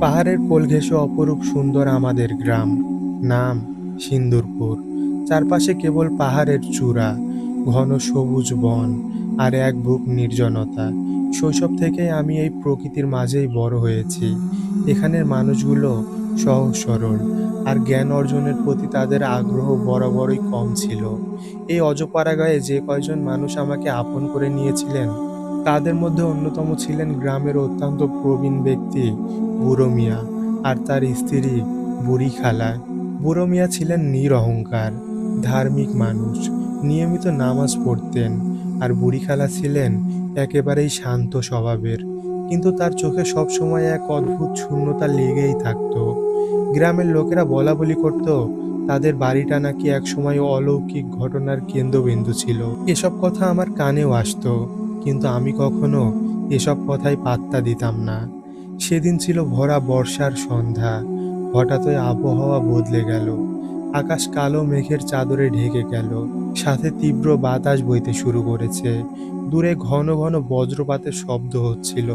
পাহাড়ের কোল ঘেঁষে অপরূপ সুন্দর আমাদের গ্রাম। নাম সিন্দুরপুর। চারপাশে কেবল পাহাড়ের চূড়া, ঘন সবুজ বন আর এক বুক নির্জনতা। শৈশব থেকে আমি এই প্রকৃতির মাঝেই বড় হয়েছি। এখানের মানুষগুলো সহজ সরল আর জ্ঞান অর্জনের প্রতি তাদের আগ্রহ বরাবরই কম ছিল। এই অজপাড়াগায়ে যে কয়জন মানুষ আমাকে আপন করে নিয়েছিলেন তাদের মধ্যে অন্যতম ছিলেন গ্রামের অত্যন্ত প্রবীণ ব্যক্তি বুড়ো মিয়া আর তার স্ত্রী বুড়ি খালা। বুড়ো মিয়া ছিলেন নিরহংকার ধার্মিক মানুষ, নিয়মিত নামাজ পড়তেন আর বুড়ি খালা ছিলেন একেবারেই শান্ত স্বভাবের। কিন্তু তার চোখে সবসময় এক অদ্ভুত শূন্যতা লেগেই থাকতো। গ্রামের লোকেরা বলা বলি করত, তাদের বাড়িটা নাকি একসময় অলৌকিক ঘটনার কেন্দ্রবিন্দু ছিল। এসব কথা আমার কানেও আসতো। কিন্তু আমি কখনো এসব কথায় পাত্তা দিতাম না। সেদিন ছিল ভরা বর্ষার সন্ধ্যা। হঠাৎই আবহাওয়া বদলে গেল। আকাশ কালো মেঘের চাদরে ঢেকে গেল। সাথে তীব্র বাতাস বইতে শুরু করেছে। দূরে ঘন ঘন বজ্রপাতের শব্দ হচ্ছিল।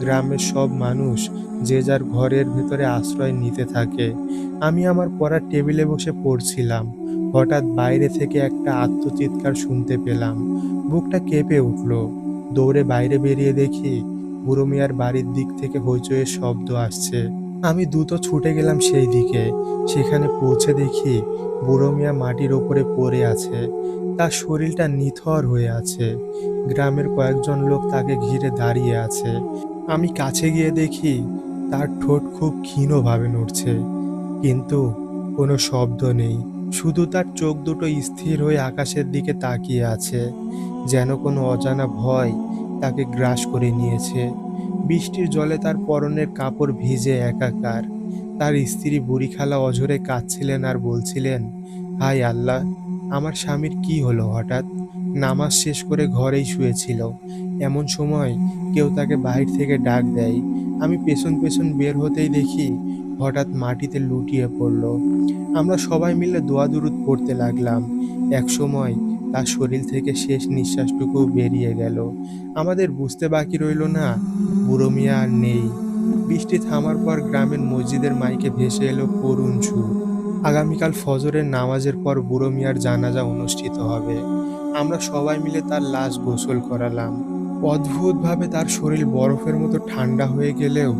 গ্রামের সব মানুষ যে যার ঘরের ভেতরে আশ্রয় নিতে থাকে। আমি আমার পড়ার টেবিলে বসে পড়ছিলাম। হঠাৎ বাইরে থেকে একটা আত্মচিৎকার শুনতে পেলাম। বুকটা কেঁপে উঠল। দৌড়ে বাইরে বেরিয়ে দেখি বুড়ো মিয়ার বাড়ির দিক থেকে হইচইয়ের শব্দ আসছে। আমি দ্রুত ছুটে গেলাম সেই দিকে। সেখানে পৌঁছে দেখি বুড়ো মিয়া মাটির ওপরে পড়ে আছে। তার শরীরটা নিথর হয়ে আছে। গ্রামের কয়েকজন লোক তাকে ঘিরে দাঁড়িয়ে আছে। আমি কাছে গিয়ে দেখি তার ঠোঁট খুব ক্ষীণভাবে নড়ছে। কিন্তু কোনো শব্দ নেই। শুধু তার চোখ দুটো স্থির হয়ে আকাশের দিকে তাকিয়ে আছে, যেন কোনো অজানা ভয় তাকে গ্রাস করে নিয়েছে। বৃষ্টির জলে তার পরনের কাপড় ভিজে একাকার। তার স্ত্রী বুড়িখালা অঝরে কাঁদছিলেন আর বলছিলেন হাই আল্লাহ, আমার স্বামীর কি হলো হঠাৎ? নামাজ শেষ করে ঘরেই শুয়েছিল। এমন সময় কেউ তাকে বাহির থেকে ডাক দেয়। আমি পেছন পেছন বের হতেই দেখি হঠাৎ মাটিতে লুটিয়ে পড়ল। আমরা সবাই মিলে দোয়া দুরুদ পড়তে লাগলাম। এক সময় তার শরীর থেকে শেষ নিঃশ্বাসটুকু বেরিয়ে গেল। আমাদের বুঝতে বাকি রইল না, বুড়ো মিয়া আর নেই। বৃষ্টি থামার পর গ্রামের মসজিদের মাইকে ভেসে এলো করুণ সুর। আগামীকাল ফজরের নামাজের পর বুড়ো মিয়ার জানাজা অনুষ্ঠিত হবে। আমরা সবাই মিলে তার লাশ গোসল করালাম। অদ্ভুতভাবে তার শরীর বরফের মতো ঠান্ডা হয়ে গেলেও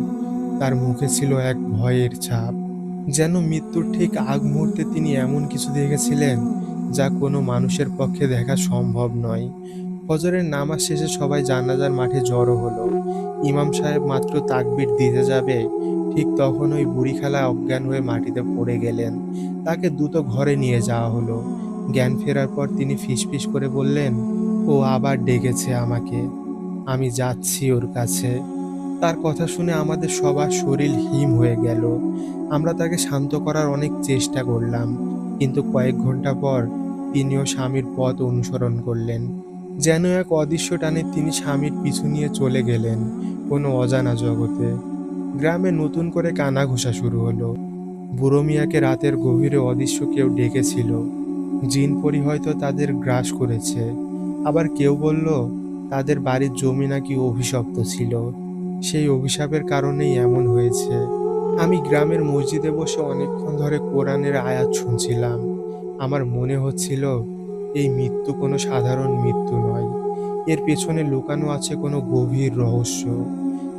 তার মুখে ছিল এক ভয়ের ছাপ। যেন মৃত্যুর ঠিক আগ মুহূর্তে তিনি এমন কিছু দেখেছিলেন যা কোনো মানুষের পক্ষে দেখা সম্ভব নয়। ফজরের নামাজ শেষে সবাই জানাজার মাঠে জড়ো হলো। ইমাম সাহেব মাত্র তাকবির দিতে যাবে, ঠিক তখন ওই বুড়ি খালা অজ্ঞান হয়ে মাটিতে পড়ে গেলেন। তাকে দ্রুত ঘরে নিয়ে যাওয়া হলো। জ্ঞান ফেরার পর তিনি ফিসফিস করে বললেন, ও আবার ডেকেছে আমাকে। আমি যাচ্ছি ওর কাছে। তার কথা শুনে আমাদের সবার শরীর হিম হয়ে গেল। আমরা তাকে শান্ত করার অনেক চেষ্টা করলাম, কিন্তু কয়েক ঘণ্টা পর তিনিও স্বামীর পথ অনুসরণ করলেন। যেন এক অদৃশ্য টানে তিনি স্বামীর পিছু নিয়ে চলে গেলেন কোনো অজানা জগতে। গ্রামে নতুন করে কানা ঘোষা শুরু হলো। বুড়ো মিয়াকে রাতের গভীরে অদৃশ্য কেউ ডেকেছিল। জিন পরি হয়তো তাদের গ্রাস করেছে। আবার কেউ বলল, তাদের বাড়ির জমি নাকি অভিশপ্ত ছিল। সেই অভিশাপের কারণেই এমন হয়েছে। আমি গ্রামের মসজিদে বসে অনেকক্ষণ ধরে কোরআনের আয়াত শুনছিলাম। আমার মনে হচ্ছিল, এই মৃত্যু কোনো সাধারণ মৃত্যু নয়। এর পেছনে লুকানো আছে কোনো গভীর রহস্য।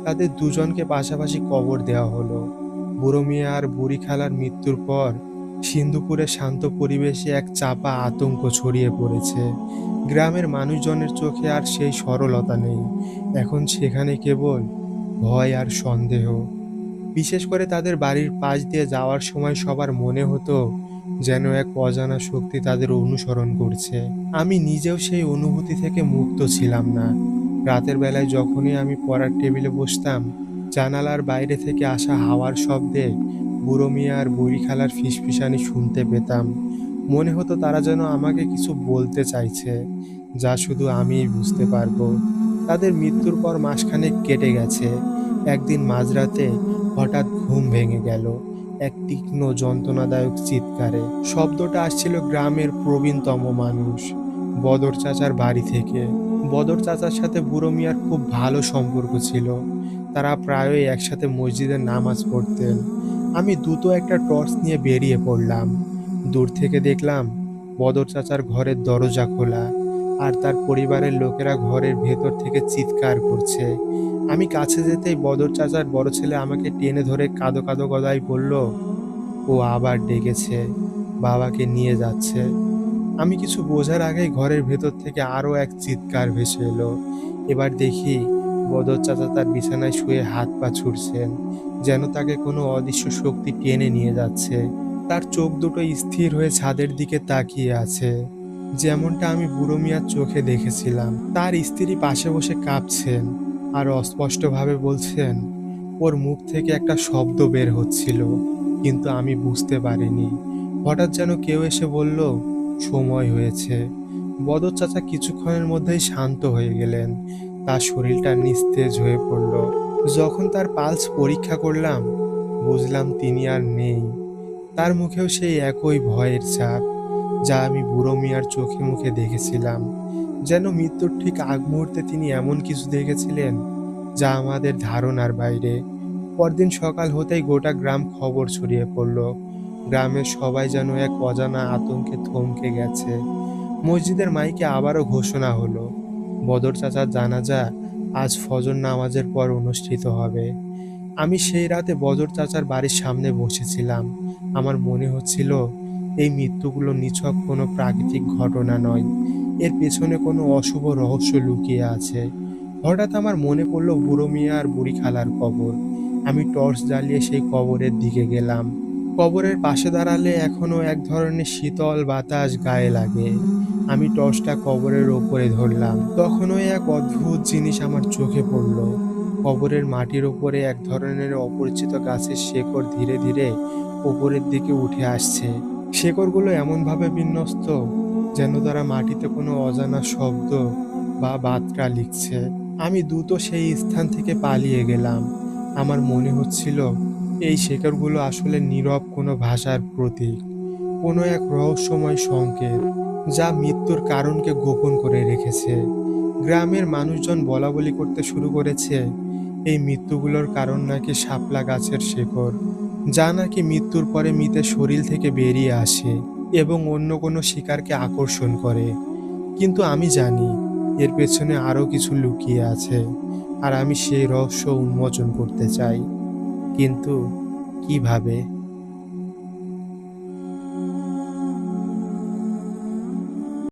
তাদের দুজনকে পাশাপাশি কবর দেওয়া হলো। বুড়ো মিয়া আর বুড়ি খালার মৃত্যুর পর সিন্ধুপুরের শান্ত পরিবেশে এক চাপা আতঙ্ক ছড়িয়ে পড়েছে। গ্রামের মানুষজনের চোখে আর সেই সরলতা নেই। এখন সেখানে কেবল ভয় আর সন্দেহ। বিশেষ করে তাদের বাড়ির পাশ দিয়ে যাওয়ার সময় সবার মনে হতো যেন এক অজানা শক্তি তাদের অনুসরণ করছে। আমি নিজেও সেই অনুভূতি থেকে মুক্ত ছিলাম না। রাতের বেলায় যখনই আমি পড়ার টেবিলে বসতাম, জানালার বাইরে থেকে আসা হাওয়ার শব্দে বুড়ো মিয়া আর বুড়ি খালার ফিসফিসানি শুনতে পেতাম। মনে হতো তারা যেন আমাকে কিছু বলতে চাইছে, যা শুধু আমিই বুঝতে পারব। তাদের মৃত্যুর পর মাসখানেক কেটে গেছে। একদিন মাঝরাতে হঠাৎ ঘুম ভেঙে গেল। এক তীক্ষ্ণ যন্ত্রণাদায়ক চিৎকারে শব্দটা আসছিল গ্রামের প্রবীণতম মানুষ, বদর চাচার বাড়ি থেকে। বদর চাচার সাথে বুড়ো মিয়ার খুব ভালো সম্পর্ক ছিল। তারা প্রায়ই একসাথে মসজিদে নামাজ পড়তেন। আমি দ্রুত একটা টর্চ নিয়ে বেরিয়ে পড়লাম। দূর থেকে দেখলাম বদর চাচার ঘরের দরজা খোলা। আর তার পরিবারের লোকেরা ঘরের ভেতর থেকে চিৎকার করছে। আমি কাছে যেতেই বদর চাচার বড় ছেলে আমাকে টেনে ধরে কাঁদো কাঁদো গলায় বলল, ও আবার ডেকেছে, বাবাকে নিয়ে যাচ্ছে। আমি কিছু বোঝার আগেই ঘরের ভেতর থেকে আরও এক চিৎকার ভেসে এলো। এবার দেখি বদর চাচা তার বিছানায় শুয়ে হাত পা ছুটছেন যেন তাকে কোনো অদৃশ্য শক্তি টেনে নিয়ে যাচ্ছে। তার চোখ দুটো স্থির হয়ে ছাদের দিকে তাকিয়ে আছে। যেমনটা আমি বুড়ো মিয়ার চোখে দেখেছিলাম। তার স্ত্রী পাশে বসে কাঁপছেন আর অস্পষ্টভাবে বলছেন, ওর মুখ থেকে একটা শব্দ বের হচ্ছিল, কিন্তু আমি বুঝতে পারিনি। হঠাৎ যেন কেউ এসে বলল, সময় হয়েছে। বদর চাচা কিছুক্ষণের মধ্যেই শান্ত হয়ে গেলেন। তার শরীরটা নিস্তেজ হয়ে পড়ল। যখন তার পালস পরীক্ষা করলাম, বুঝলাম তিনি আর নেই। তার মুখেও সেই একই ভয়ের ছাপ। যা আমি বুড়ো মিয়ার চোখে মুখে দেখেছিলাম। যেন মৃত্যুর ঠিক আগ মুহূর্তে তিনি এমন কিছু দেখেছিলেন, যা আমাদের ধারণার বাইরে। পরদিন সকাল হতেই গোটা গ্রাম খবর ছড়িয়ে পড়ল। গ্রামের সবাই যেন এক অজানা আতঙ্কে থমকে গেছে। মসজিদের মাইকে আবারও ঘোষণা হলো, বদর চাচার জানাজা আজ ফজর নামাজের পর অনুষ্ঠিত হবে। আমি সেই রাতে বদর চাচার বাড়ির সামনে বসেছিলাম। আমার মনে হচ্ছিল এই মৃত্যুগুলো নিছক কোনো প্রাকৃতিক ঘটনা নয়। এর পেছনে কোনো অশুভ রহস্য লুকিয়ে আছে। হঠাৎ আমার মনে পড়ল বুড়ো মিয়া আর বুড়ি খালার কবর। আমি টর্চ জ্বালিয়ে সেই কবরের দিকে গেলাম। কবরের পাশে দাঁড়ালে এখনও এক ধরনের শীতল বাতাস গায়ে লাগে। আমি টর্চটা কবরের ওপরে ধরলাম। তখনই এক অদ্ভুত জিনিস আমার চোখে পড়ল। কবরের মাটির ওপরে এক ধরনের অপরিচিত গাছের শেকড় ধীরে ধীরে ওপরের দিকে উঠে আসছে। শেকড়গুলো এমনভাবে বিন্যস্ত যেন তারা মাটিতে কোনো অজানা শব্দ বা বার্তা লিখছে। আমি দ্রুত সেই স্থান থেকে পালিয়ে গেলাম। আমার মনে হচ্ছিল, এই শেকড়গুলো আসলে নীরব কোনো ভাষার প্রতীক, কোনো এক রহস্যময় সংকেত যা মৃত্যুর কারণকে গোপন করে রেখেছে। গ্রামের মানুষজন বলা বলি করতে শুরু করেছে, এই মৃত্যুগুলোর কারণ নাকি শাপলা গাছের শেকড়। যা নাকি মৃত্যুর পরে মৃতের শরীর থেকে বেরিয়ে আসে এবং অন্য কোনো শিকারকে আকর্ষণ করে। কিন্তু আমি জানি, এর পেছনে আরও কিছু লুকিয়ে আছে আর আমি সেই রহস্য উন্মোচন করতে চাই। কিন্তু কীভাবে?